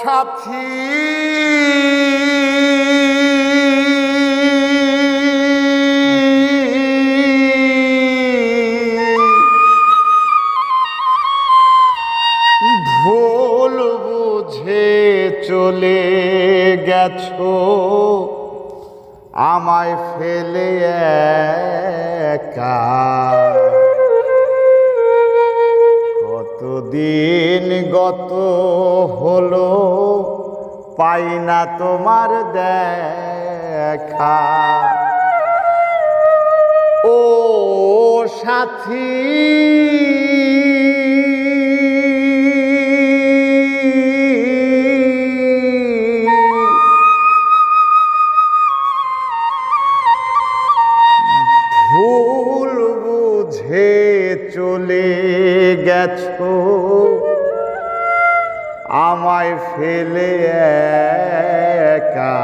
সাথী। ভুল বুঝে চলে গেছো আমায় ফেলে একা। কতদিন গত হলো পাই না তোমার দেখা। ও সাথী ভুল বুঝে চলে গেছো। আমায় ফেলে একা